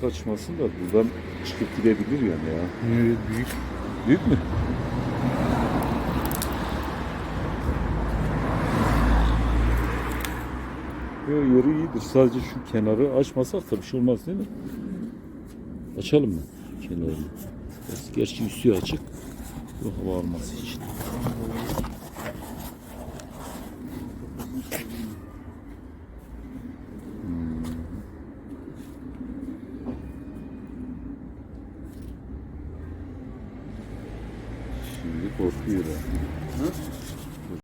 çok açmasın da buradan çıkıp gidebilir yani ya. Evet, büyük. Büyük mü? Yo, yeri iyidir. Sadece şu kenarı açmasak da bir şey olmaz değil mi? Açalım mı kenarını? Gerçi üstü açık. Bu hava alması için. Şimdi korkuyor ha.